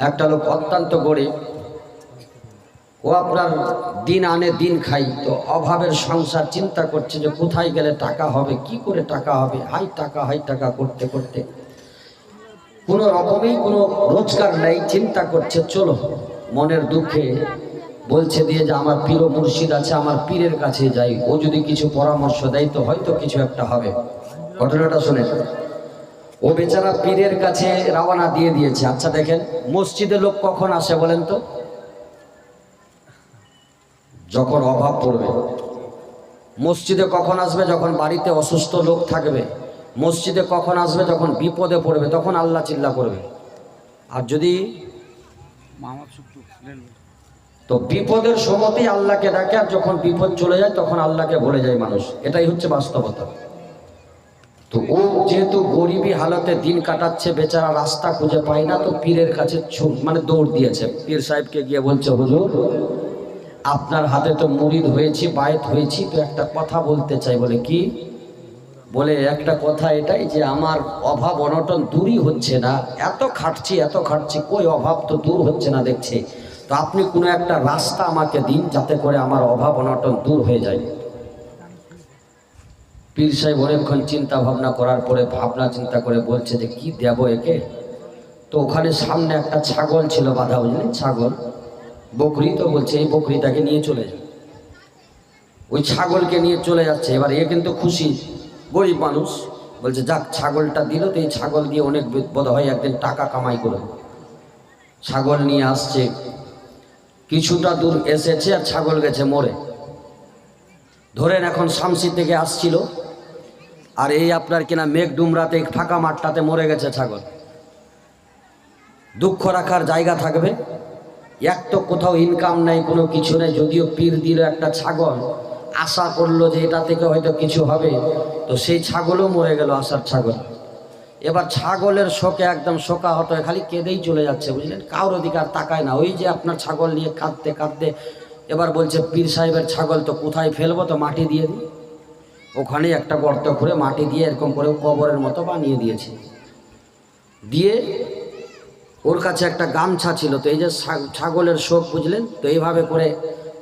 একটা লোক অত্যন্ত গরিব। ও আপনার দিন আনে, দিন খাই। তো অভাবের সংসার চিন্তা করছে যে কোথায় গেলে টাকা হবে, কি করে টাকা হবে? হাই টাকা হাই টাকা করতে করতে। কোনো রকমেই কোনো রোজগার নেই, চিন্তা করছে, চলো। মনের দুঃখে বলছে দিয়ে যে আমার পীর মুর্শিদ আছে, আমার পীরের কাছে যাই। ও যদি কিছু পরামর্শ দেয় তো হয়তো কিছু একটা হবে। ঘটনাটা শুনে ও বেচারা পীরের কাছে রওনা দিয়ে দিয়েছে। আচ্ছা দেখেন মসজিদে লোক কখন আসে বলেন তো? যখন অভাব পড়বে। মসজিদে কখন আসবে? যখন বাড়িতে অসুস্থ লোক থাকবে। মসজিদে কখন আসবে? যখন বিপদে পড়বে তখন আল্লাহ চিল্লা করবে। আর যদি তো বিপদের সময়তেই আল্লাহকে ডাকে আর যখন বিপদ চলে যায় তখন আল্লাহকে ভুলে যায় মানুষ। এটাই হচ্ছে বাস্তবতা। তো ও যেহেতু গরিবী হালতে দিন কাটাচ্ছে, বেচারা রাস্তা খুঁজে পায় না, তো পীরের কাছে মানে দৌড় দিয়েছে। পীর সাহেবকে গিয়ে বলছে, হুজুর, আপনার হাতে তো মুরিদ হয়েছি, বায়েত হয়েছি, তো একটা কথা বলতে চাই। বলে, কি? বলে, একটা কথা এটাই যে, আমার অভাব অনটন দূরই হচ্ছে না। এত খাটছি এত খাটছি, কই অভাব তো দূর হচ্ছে না দেখছি। তো আপনি কোনো একটা রাস্তা আমাকে দিন, যাতে করে আমার অভাব অনটন দূর হয়ে যায়। পীর সাহেব অনেকক্ষণ চিন্তা ভাবনা করার পরে ভাবনা চিন্তা করে বলছে যে কি দেব একে? তো ওখানে সামনে একটা ছাগল ছিল বাধা বুঝলেন ছাগল। বকরি তো বলছে, এই বকরিটাকে নিয়ে চলে যাও ওই ছাগলকে নিয়ে চলে যাচ্ছে। এবার এ কিন্তু খুশি, গরিব মানুষ। বলছে, যাক, ছাগলটা দিল। তো এই ছাগল দিয়ে অনেক বোধ হয় একদিন টাকা কামাই করে ছাগল নিয়ে আসছে। কিছুটা দূর এসেছে আর ছাগল গেছে মরে। ধরেন এখন শামসি থেকে আসছিল, আর এই আপনার কিনা মেঘ ডুমরাতে, ফাঁকা মাঠটাতে মরে গেছে ছাগল। দুঃখ রাখার জায়গা থাকবে। এক তো কোথাও ইনকাম নেই, কোনো কিছু নেই, যদিও পীর দিল একটা ছাগল, আশা করল যে এটা থেকে হয়তো কিছু হবে, তো সেই ছাগলও মরে গেল আশার ছাগল। এবার ছাগলের শোকে একদম শোকা হতো খালি কেঁদেই চলে যাচ্ছে, বুঝলেন? কারোর দিকে আর তাকায় না। ওই যে আপনার ছাগল নিয়ে কাঁদতে কাঁদতে এবার বলছে, পীর সাহেবের ছাগল তো কোথায় ফেলব? তো মাটি দিয়ে দিই। ওখানে একটা গর্ত করে মাটি দিয়ে এরকম করে কবরের মতো বানিয়ে দিয়েছে। দিয়ে ওর কাছে একটা গামছা ছিল। তো এই যে ছাগলের শোক, বুঝলেন? তো এইভাবে করে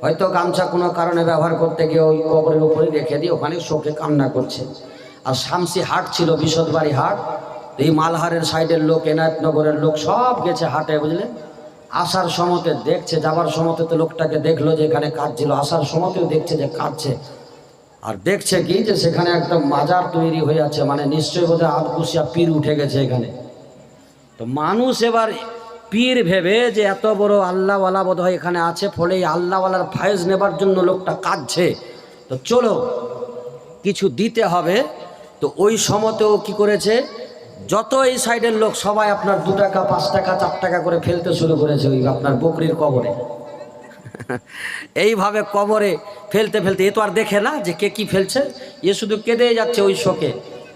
হয়তো গামছা কোনো কারণে ব্যবহার করতে গিয়ে ওই কবরের উপরে রেখে দিয়ে ওখানে শোকে কান্না করছে। আর শামসি হাট ছিল, বিশদবাড়ি হাট। এই মালহারের সাইডের লোক এনায়তনগরের লোক সব গেছে হাটে, বুঝলেন? আসার সময়তে দেখছে, যাবার সময়তে তো লোকটাকে দেখল যে এখানে কাঁদছিল, আসার সময়তেও দেখছে যে কাঁদছে। আর দেখছে কি যে সেখানে একটা মাজার তৈরি হয়ে আছে মানে নিশ্চয়ই বোধহয় আধকুশিয়া পীর উঠে গেছে এখানে। তো মানুষ এবার পীর ভেবে যে এত বড় আল্লাহওয়ালা বোধ হয় এখানে আছে, ফলে এই আল্লাহওয়ালার ফায়েজ নেবার জন্য লোকটা কাঁদছে। তো চলো, কিছু দিতে হবে। তো ওই সময়তেও কি করেছে যত এই সাইডের লোক সবাই আপনার দু টাকা পাঁচ টাকা চার টাকা করে ফেলতে শুরু করেছে ওই আপনার বকরির কবরে। এইভাবে কবরে ফেলতে ফেলতে এ তো আর দেখে না যে কে কি ফেলছে। এ শুধু কেঁদে যাচ্ছে ওই শোকে।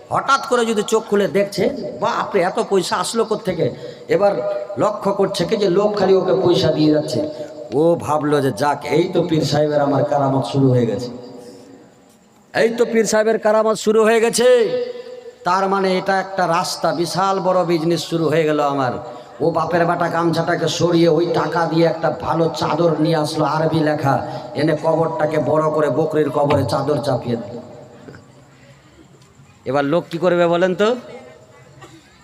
হঠাৎ করে যদি চোখ খুলে দেখছে বা আপনি এত পয়সা আসলো থেকে এবার লক্ষ্য করছে কি যে লোক খালি ওকে পয়সা দিয়ে যাচ্ছে। ও ভাবলো যে যাক এই তো পীর সাহেবের আমার কারামত শুরু হয়ে গেছে। এই তো পীর সাহেবের কারামত শুরু হয়ে গেছে। তার মানে এটা একটা রাস্তা, বিশাল বড় বিজনেস শুরু হয়ে গেল আমার। ও বাপের বাটা গামছাটাকে সরিয়ে ওই টাকা দিয়ে একটা ভালো চাদর নিয়ে আসলো আরবি লেখা। এনে কবরটাকে বড় করে বকরির কবরে চাদর চাপিয়ে দিল। এবার লোক কি করবে বলেন তো?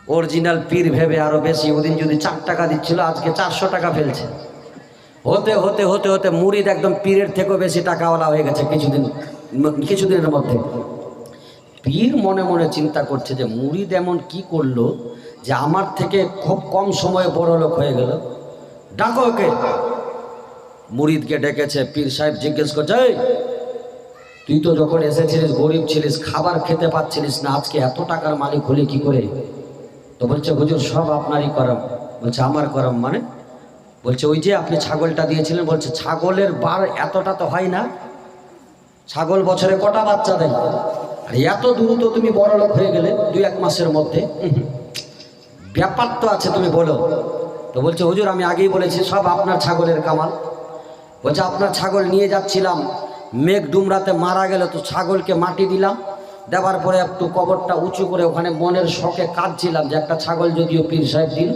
অরিজিনাল পীর ভেবে আরও বেশি। ওদিন যদি চার টাকা দিচ্ছিল, আজকে চারশো টাকা ফেলছে। হতে হতে হতে হতে মুড়িদ একদম পীরের থেকেও বেশি টাকাওয়ালা হয়ে গেছে কিছুদিন, কিছুদিনের মধ্যে। পীর মনে মনে চিন্তা করছে যে মুড়িদ এমন কি করল যে আমার থেকে খুব কম সময়ে বড় লোক হয়ে গেল? ডাকো ওকে। মুড়িদকে ডেকেছে পীর সাহেব জিজ্ঞেস করছে "এই, তুই তো যখন এসেছিলিস গরিব ছিলিস খাবার খেতে পাচ্ছিলিস না আজকে এত টাকার মালিক হলি কি করে? তো বলছে হুজুর সব আপনারই করম। বলছে আমার করম মানে? বলছে ওই যে আপনি ছাগলটা দিয়েছিলেন বলছে ছাগলের বার এতটা তো হয় না। ছাগল বছরে কটা বাচ্চা দেয়? এত দ্রুত তুমি বড় লোক হয়ে গেলে দুই এক মাসের মধ্যে। ব্যাপার তো আছে তুমি বলো। তো বলছে হুজুর আমি আগেই বলেছি সব আপনার ছাগলের কামাল। বলছে আপনার ছাগল নিয়ে যাচ্ছিলাম মেঘ ডুমরাতে মারা গেল তো ছাগলকে মাটি দিলাম দেওয়ার পরে একটু কবরটা উঁচু করে ওখানে মনের শখে কাঁদছিলাম যে একটা ছাগল যদিও পীর সাহেব দিল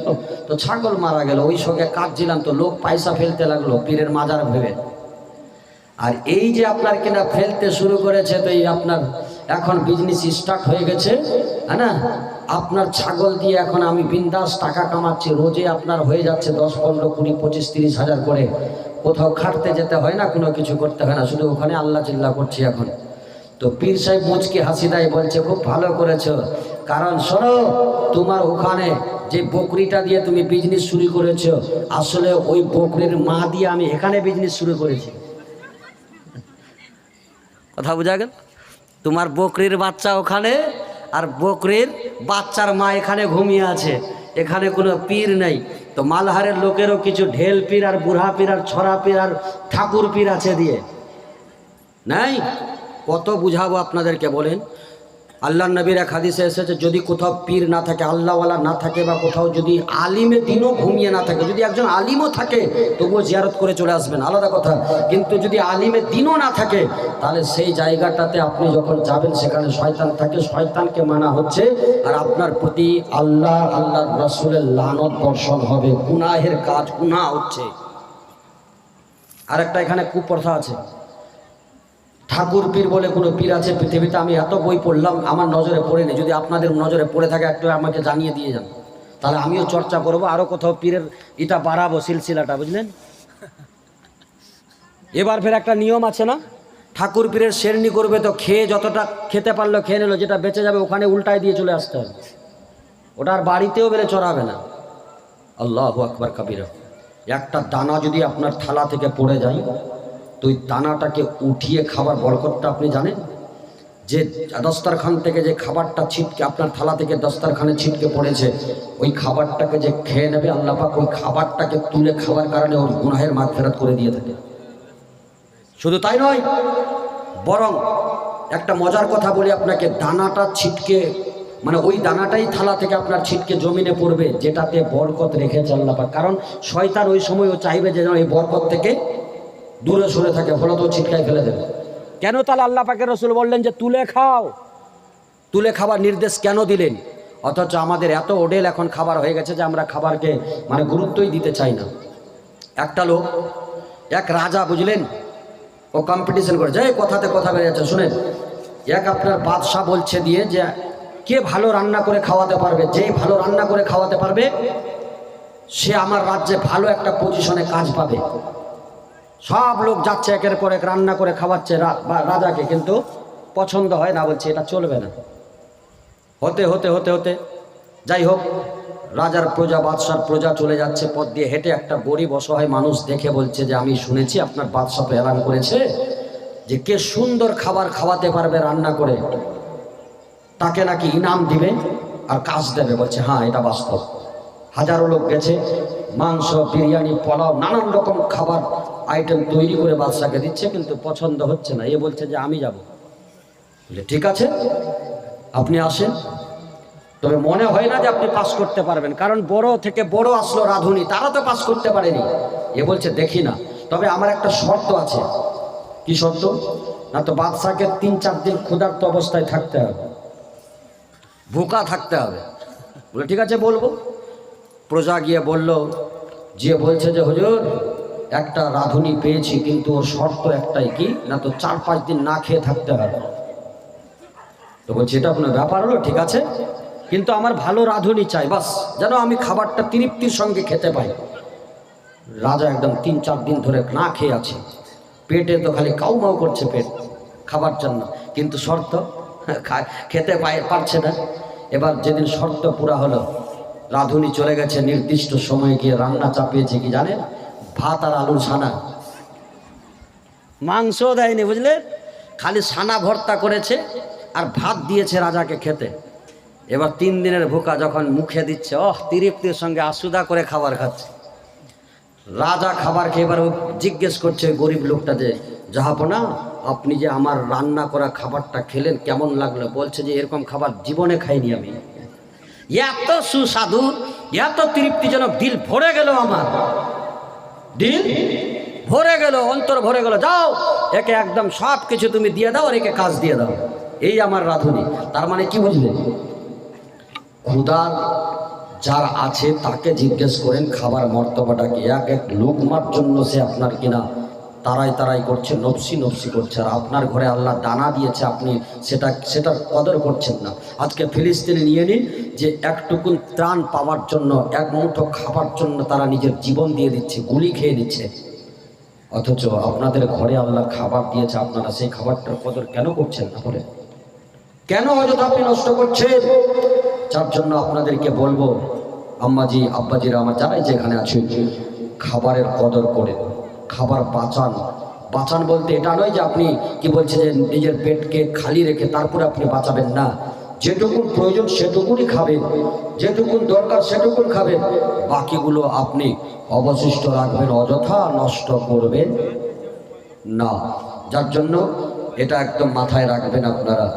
তো ছাগল মারা গেল ওই শখে কাঁদছিলাম তো লোক পয়সা ফেলতে লাগল পীরের মাজার ভেবে। আর এই যে আপনার কিনা ফেলতে শুরু করেছে তো এই আপনার এখন বিজনেস স্টার্ট হয়ে গেছে হ্যাঁ না? আপনার ছাগল দিয়ে এখন আমি বিন্দাস টাকা কামাচ্ছি, রোজে আপনার হয়ে যাচ্ছে দশ, পনেরো, কুড়ি, পঁচিশ, তিরিশ হাজার করে। কোথাও খাটতে যেতে হয় না, কোনো কিছু করতে হয় না, শুধু ওখানে আল্লাহ চিল্লা করছি এখন। তো পীর সাহেব মুচকি হাসি দেয়, বলছে, খুব ভালো করেছ। কারণ শোনো, তোমার ওখানে যে বকরিটা দিয়ে তুমি বিজনেস শুরু করেছ, আসলে ওই বকরির মা দিয়ে আমি এখানে বিজনেস শুরু করেছি। কথা বোঝা গেল? তোমার বকরির বাচ্চা ওখানে আর বকরির বাচ্চার মা এখানে ঘুমিয়ে আছে। এখানে কোনো পীর নেই। তো মালহারের লোকেরও কিছু ঢেল পীর আর বুড়া পীর আর ছড়া পীর আর ঠাকুর পীর আছে দিয়ে। নাই? কত বুঝাবো আপনাদেরকে বলেন? আল্লাহ নবীর এক হাদিসে এসেছে, যদি কোথাও পীর না থাকে, আল্লাহওয়ালা না থাকে বা কোথাও যদি আলিমে দিনও ঘুমিয়ে না থাকে, যদি একজন আলিমও থাকে, তবুও জিয়ারত করে চলে আসবেন, আলাদা কথা। কিন্তু যদি আলিমে দিনও না থাকে, তাহলে সেই জায়গাটাতে আপনি যখন যাবেন, সেখানে শয়তান থাকে, শয়তানকে মানা হচ্ছে, আর আপনার প্রতি আল্লাহ, আল্লাহর রসুলের লানত বর্ষণ হবে, গুনাহের কাজ গুনাহ হচ্ছে। আরেকটা এখানে কুপ্রথা আছে। ঠাকুর পীর বলে কোনো পীর আছে পৃথিবীতে? আমি এত বই পড়লাম, আমার নজরে পড়েনি। যদি আপনাদের নজরে পড়ে থাকে, একটু আমাকে জানিয়ে দিয়ে যান। তাহলে আমিও চর্চা করব আরও কোথাও পীরের এটা বাড়াবো, সিলসিলাটা, বুঝলেন? এবার ফের একটা নিয়ম আছে না? ঠাকুর পীরের শেরনি করবে তো খেয়ে যতটা খেতে পারল, খেয়ে নিল, যেটা বেঁচে যাবে, ওখানে উল্টায় দিয়ে চলে আসতে হবে। ওটা আর বাড়িতেও বেলে চড়াবে না। আল্লাহ আকবর কাবিরা। একটা দানা যদি আপনার থালা থেকে পড়ে যায় ওই দানাটাকে উঠিয়ে খাবার বরকতটা আপনি জানেন? যে দস্তারখান থেকে যে খাবারটা ছিটকে আপনার থালা থেকে দস্তারখানে ছিটকে পড়েছে, ওই খাবারটাকে যে খেয়ে নেবে আল্লাহ পাক, ওই খাবারটাকে তুলে খাবার কারণে ওর গুনাহের মাঠ ফেরত করে দিয়ে থাকে। শুধু তাই নয়, বরং একটা মজার কথা বলি আপনাকে, দানাটা ছিটকে মানে ওই দানাটাই থালা থেকে আপনার ছিটকে জমিনে পড়বে, যেটাতে বরকত রেখেছে আল্লাহ পাক। কারণ শয়তান ওই সময় ও চাইবে যে এই বরকত থেকে দূরে সরে থাকে ফলে তো ছিটকায় ফেলে দেবে। কেন তাহলে আল্লাহ পাকের রসুল বললেন যে তুলে খাও। তুলে খাবার নির্দেশ কেন দিলেন? অথচ আমাদের এত ওডেল এখন খাবার হয়ে গেছে যে আমরা খাবারকে মানে গুরুত্বই দিতে চাই না। একটা লোক এক রাজা বুঝলেন? ও কম্পিটিশন করে যায় কথাতে কথা বেড়ে যাচ্ছে শুনেন? এক আপনার বাদশাহ বলছে দিয়ে যে কে ভালো রান্না করে খাওয়াতে পারবে যেই ভালো রান্না করে খাওয়াতে পারবে সে আমার রাজ্যে ভালো একটা পজিশনে কাজ পাবে। সব লোক যাচ্ছে, একের পর এক রান্না করে খাওয়াচ্ছে রাজাকে, কিন্তু পছন্দ হয় না, বলছে এটা চলবে না। হতে হতে হতে হতে, যাই হোক, রাজার প্রজা, বাদশার প্রজা চলে যাচ্ছে, পথ দিয়ে হেঁটে একটা গরিব অসহায় মানুষ দেখে বলছে যে, আমি শুনেছি আপনার বাদশাহ এলান করেছে যে, কে সুন্দর খাবার খাওয়াতে পারবে রান্না করে। তাকে নাকি ইনাম দিবে আর কাজ দেবে। বলছে হ্যাঁ এটা বাস্তব। হাজারো লোক গেছে, মাংস, বিরিয়ানি, পোলাও, নানান রকম খাবার আইটেম তৈরি করে বাদশাকে দিচ্ছে, কিন্তু পছন্দ হচ্ছে না। এ বলছে যে, আমি যাব। বলে, ঠিক আছে, আপনি আসেন। তবে মনে হয় না যে আপনি পাস করতে পারবেন, কারণ বড় থেকে বড় আসলো রাধুনি, তারা তো পাস করতে পারেনি। এ বলছে, দেখি না। তবে আমার একটা শর্ত আছে। কি শর্ত? না তো বাদশাকে তিন চার দিন ক্ষুধার্ত অবস্থায় থাকতে হবে। ভুকা থাকতে হবে। বলে, ঠিক আছে, বলব। প্রজা গিয়ে বলল, যে বলছে যে, হুজুর একটা রাধুনি পেয়েছি, কিন্তু ওর শর্ত একটাই কি? না তো চার পাঁচ দিন না খেয়ে থাকতে হবে। তো বলছি, এটা আপনার ব্যাপার হলো, ঠিক আছে? কিন্তু আমার ভালো রাঁধুনি চাই, বাস। যেন আমি খাবারটা তৃপ্তির সঙ্গে খেতে পাই। রাজা একদম তিন চার দিন ধরে না খেয়ে আছে। পেটে তো খালি কাউ মাউ করছে পেট, খাবার জন্য। কিন্তু শর্ত খেতে পারছে না। এবার যেদিন শর্ত পুরা হলো, রাঁধুনি চলে গেছে নির্দিষ্ট সময়ে গিয়ে রান্না চাপিয়েছে কি জানেন? ভাত আর আলুর ছানা। মাংস দেয়নি, বুঝলে? খালি সানা ভর্তা করেছে আর ভাত দিয়েছে রাজাকে খেতে। এবার তিন দিনের ভুকা যখন মুখে দিচ্ছে, ওহ, তৃপ্তির সঙ্গে আসুদা করে খাবার খাচ্ছে। রাজা খাবার খেয়ে এবার জিজ্ঞেস করছে গরিব লোকটা যে জাহাপনা আপনি যে আমার রান্না করা খাবারটা খেলেন, কেমন লাগল? বলছে যে, এরকম খাবার জীবনে খাইনি আমি। এত সুস্বাদু, এত তৃপ্তিজনক দিল ভরে গেল আমার। দিল ভরে গেল, অন্তর ভরে গেল। যাও, একে একদম সব কিছু তুমি দিয়ে দাও আর একে কাজ দিয়ে দাও। এই আমার রাধুনি। তার মানে কি বুঝলে? ক্ষুদার যার আছে তাকে জিজ্ঞেস করেন, খাবার মর্তবাটা কি এক এক লোকমার জন্য সে আপনার কিনা? তারাই তারাই করছে, নফসি নফসি করছে। আর আপনার ঘরে আল্লাহ দানা দিয়েছে আপনি সেটা সেটার কদর করছেন না। আজকে ফিলিস্তিনে নিয়ে নিন যে একটুকুন ত্রাণ পাওয়ার জন্য, এক মুঠো খাবার জন্য তারা নিজের জীবন দিয়ে দিচ্ছে, গুলি খেয়ে দিচ্ছে অথচ আপনাদের ঘরে আল্লাহ খাবার দিয়েছে, আপনারা সেই খাবারটার কদর কেন করছেন না বলে কেন অযথা আপনি নষ্ট করছেন? যার জন্য আপনাদেরকে বলব, আম্মাজি, আব্বাজিরা আমার, যারাই যেখানে আছে খাবারের কদর করে খাবার বাঁচান। বাঁচান বলতে এটা নয় যে আপনি কি বলছে যে নিজের পেটকে খালি রেখে তারপরে আপনি বাঁচাবেন, না। যেটুকুন প্রয়োজন সেটুকুনই খাবেন, যেটুকুন দরকার সেটুকুন খাবেন। বাকিগুলো আপনি অবশিষ্ট রাখবেন, অযথা নষ্ট করবেন না। যার জন্য এটা একদম মাথায় রাখবেন আপনারা।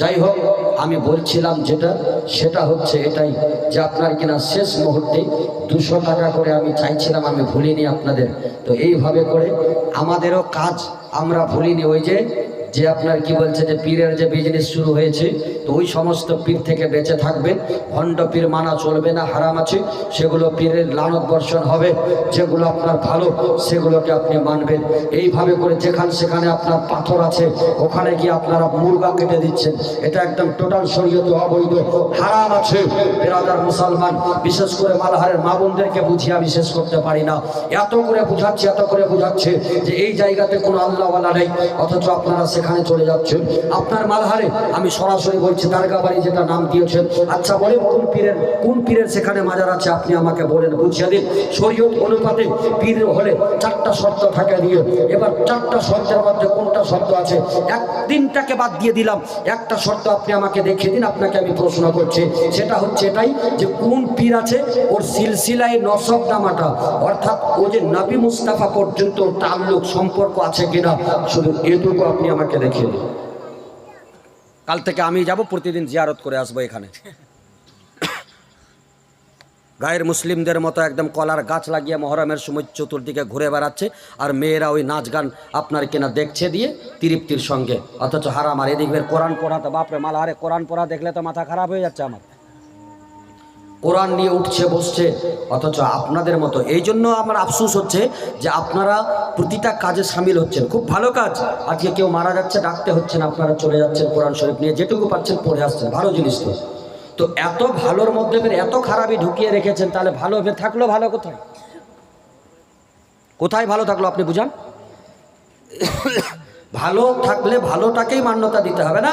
যাই হোক আমি বলছিলাম যেটা, সেটা হচ্ছে এটাই যে আপনার কিনা শেষ মুহূর্তে দুশো টাকা করে আমি চাইছিলাম, আমি ভুলিনি আপনাদের। তো এইভাবে করে আমাদেরও কাজ আমরা ভুলিনি। ওই যে যে আপনার কি বলছে যে পীরের যে বিজনেস শুরু হয়েছে, তো ওই সমস্ত পীর থেকে বেঁচে থাকবেন ভণ্ড পীর মানা চলবে না, হারাম আছে। সেগুলো পীরের লানত বর্ষণ হবে, যেগুলো আপনার ভালো, সেগুলোকে আপনি মানবেন। এইভাবে করে যেখানে সেখানে আপনার পাথর আছে, ওখানে গিয়ে আপনারা মুরগা কেটে দিচ্ছেন। এটা একদম টোটাল শরীয়ত অবৈধ, হারাম আছে। বেরাদার মুসলমান, বিশেষ করে মালহারের মা বোনদেরকে বুঝিয়ে আমি শেষ করতে পারি না। এত করে বুঝাচ্ছি, এত করে বুঝাচ্ছে যে এই জায়গাতে কোনো আল্লাহওয়ালা নেই, অথচ আপনারা সেখানে চলে যাচ্ছেন আপনার মালহারে, আমি সরাসরি বলছি দারগা বাড়ি যেটা নাম দিয়েছেন। আচ্ছা বলেন কোন পীরের কোন পীরের সেখানে মাজার আছে আপনি আমাকে বলেন, বুঝিয়ে দিন। শরীয়ত অনুপাতে পীর হলে চারটা শর্ত থাকে দিয়ে। এবার চারটা শর্তের মধ্যে কোনটা শর্ত আছে? এক তিনটাকে বাদ দিয়ে দিলাম। একটা শর্ত আপনি আমাকে দেখিয়ে দিন, আপনাকে আমি প্রশ্ন করছি। সেটা হচ্ছে এটাই যে কোন পীর আছে, ওর সিলসিলায় নসব নামাটা। অর্থাৎ ও যে নবী মুস্তাফা পর্যন্ত তাল্লুক সম্পর্ক আছে কিনা, শুধু এটুকু আপনি আমাকে দেখিয়ে দেখি কাল থেকে আমি যাব, প্রতিদিন জিয়ারত করে আসব এখানে। গায়ের মুসলিমদের মতো একদম কলার গাছ লাগিয়ে মহরমের সময় চতুর্দিকে ঘুরে বেড়াচ্ছে, আর মেয়েরা ওই নাচ গান আপনার কেনা দেখছে দিয়ে তৃপ্তির সঙ্গে। অথচ হারাম, আর এদিকের কোরআন পড়া তো বাপরে মালা, আরে কোরআন পড়া দেখলে তো মাথা খারাপ হয়ে যাচ্ছে আমার। কোরআন নিয়ে উঠছে, বসছে, অথচ আপনাদের মতো। এই জন্য আমার আফসোস হচ্ছে যে আপনারা প্রতিটা কাজে সামিল হচ্ছেন। খুব ভালো কাজ। আজকে কেউ মারা যাচ্ছে, ডাকতে হচ্ছেন আপনারা চলে যাচ্ছেন কোরআন শরীফ নিয়ে। যেটুকু পাচ্ছেন পড়ে আসছেন, ভালো জিনিস তো। তো এত ভালোর মধ্যে ফের এত খারাপই ঢুকিয়ে রেখেছেন, তাহলে ভালো ফের থাকল ভালো কোথায়? কোথায় ভালো থাকল আপনি বুঝান? ভালো থাকলে ভালোটাকেই মান্যতা দিতে হবে না?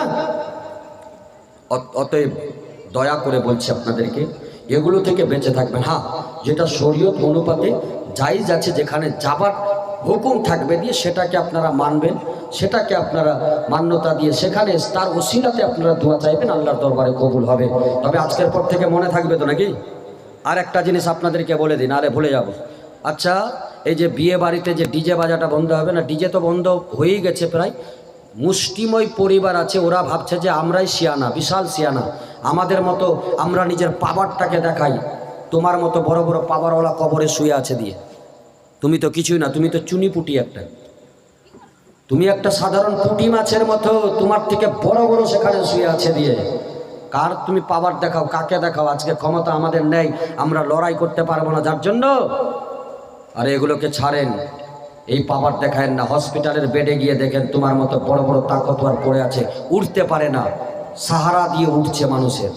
অত- অতএব দয়া করে বলছি আপনাদেরকে এগুলো থেকে বেঁচে থাকবেন। হ্যাঁ যেটা শরীয়ত অনুপাতে জাইজ আছে যেখানে যাবার হুকুম থাকবে দিয়ে সেটাকে আপনারা মানবেন, সেটাকে আপনারা মান্যতা দিয়ে সেখানে তার ওসিলাতে আপনারা দোয়া চাইবেন, আল্লাহর দরবারে কবুল হবে। তবে আজকের পর থেকে মনে থাকবে তো নাকি? আর একটা জিনিস আপনাদেরকে বলে দিন, আরে ভুলে যাব। আচ্ছা এই যে বিয়ে বাড়িতে যে ডিজে বাজাটা বন্ধ হবে না, ডিজে তো বন্ধ হয়েই গেছে প্রায়। মুষ্টিময় পরিবার আছে, ওরা ভাবছে যে আমরাই শিয়ানা, বিশাল শিয়ানা। আমাদের মতো আমরা নিজের পাওয়ারটাকে দেখাই। তোমার মতো বড় বড় পাওয়ারওয়ালা কবরে শুয়ে আছে দিয়ে। তুমি তো কিছুই না, তুমি তো চুনি পুটি একটা। তুমি একটা সাধারণ পুঁটি মাছের মতো তোমার থেকে বড় বড় সেখানে শুয়ে আছে দিয়ে। কার তুমি পাওয়ার দেখাও, কাকে দেখাও? আজকে ক্ষমতা আমাদের নেই, আমরা লড়াই করতে পারব না, যার জন্য? আর এগুলোকে ছাড়েন। এই পাওয়ার দেখায় না, হসপিটালের বেডে গিয়ে দেখেন তোমার মতো বড় বড় তাকতওয়ার পড়ে আছে উঠতে পারে না। সাহারা দিয়ে উঠছে মানুষের।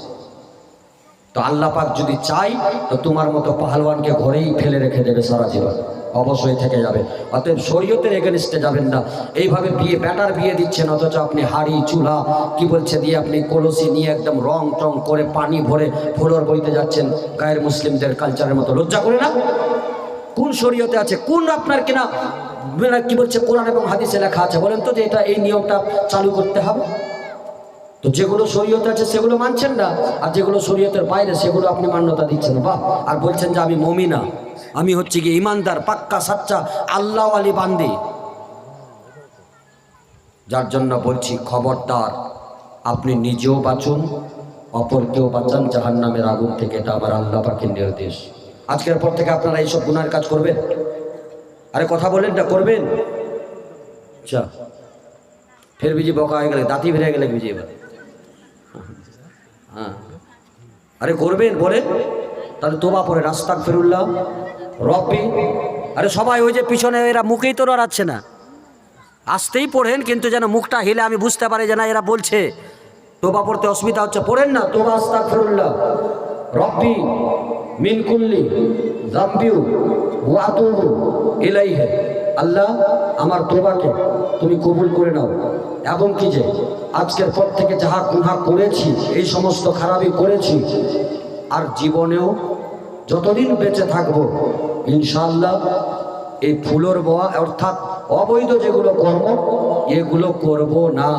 তো আল্লাহ পাক যদি চাই তো তোমার মতো পাহলওয়ানকে ঘরেই ফেলে রেখে দেবে সারা জীবন। অবশ্যই থেকে যাবে। অতএব শরীয়তের এগেনিস্টে যাবেন না। এইভাবে বিয়ে, ব্যাটার বিয়ে দিচ্ছেন, অথচ আপনি হাড়ি, চুলা, কি বলছে দিয়ে আপনি কলসি নিয়ে একদম রং টং করে পানি ভরে ফ্লোর বইতে যাচ্ছেন। গায়ের মুসলিমদের কালচারের মতো। লজ্জা করে না? কোন শরীয়তে আছে? কোন আপনার কিনা মানে কি বলছে কোরআন এবং হাদিসে লেখা আছে? বলেন তো যে এটা এই নিয়মটা চালু করতে হবে। তো যেগুলো শরীয়তে আছে, সেগুলো মানছেন না। আর যেগুলো শরীয়তের বাইরে, সেগুলো আপনি মান্যতা দিচ্ছেন বাহ! আর বলছেন যে, আমি মমিনা। আমি হচ্ছে কি ইমানদার, পাক্কা, সাচ্চা আল্লাহ আলী বান্দি। যার জন্য বলছি, খবরদার, আপনি নিজেও বাঁচুন, অপরকেও বাঁচান জাহান নামের আগুন থেকে এটা আবার আল্লাহ পাখির নির্দেশ। আজকের পর থেকে আপনারা এইসব গুনার কাজ করবেন? আরে কথা বলেন না, করবেন? আচ্ছা। ফের বিজি বকা হয়ে গেলে, দাঁতি ফিরে গেলে বিজি এবার। হ্যাঁ। আরে করবেন, বলেন। তাহলে তোবা পরে রাস্তা ফেরুল্লাহ রব্বি। আরে সবাই ওই যে পিছনে এরা মুখেই তো লড়াচ্ছে না। আসতেই পড়েন, কিন্তু যেন মুখটা হিলে আমি বুঝতে পারি যে না, এরা বলছে, তোবা পড়তে অসুবিধা হচ্ছে। পড়েন না, তোবা আস্তাক ফিরুল্লাহ রব্বি, মিন কুল্লি জাম্বিউ ওয়াতুবু আল্লাহ, আমার তোবাকে তুমি কবুল করে নাও। এবং কি যে আজকের পর থেকে যাহা গুহা করেছি, এই সমস্ত খারাপই করেছি। আর জীবনেও যতদিন বেঁচে থাকব ইনশাল্লাহ এই ফুলোর বয়া অর্থাৎ অবৈধ যেগুলো কর্ম, এগুলো করব না।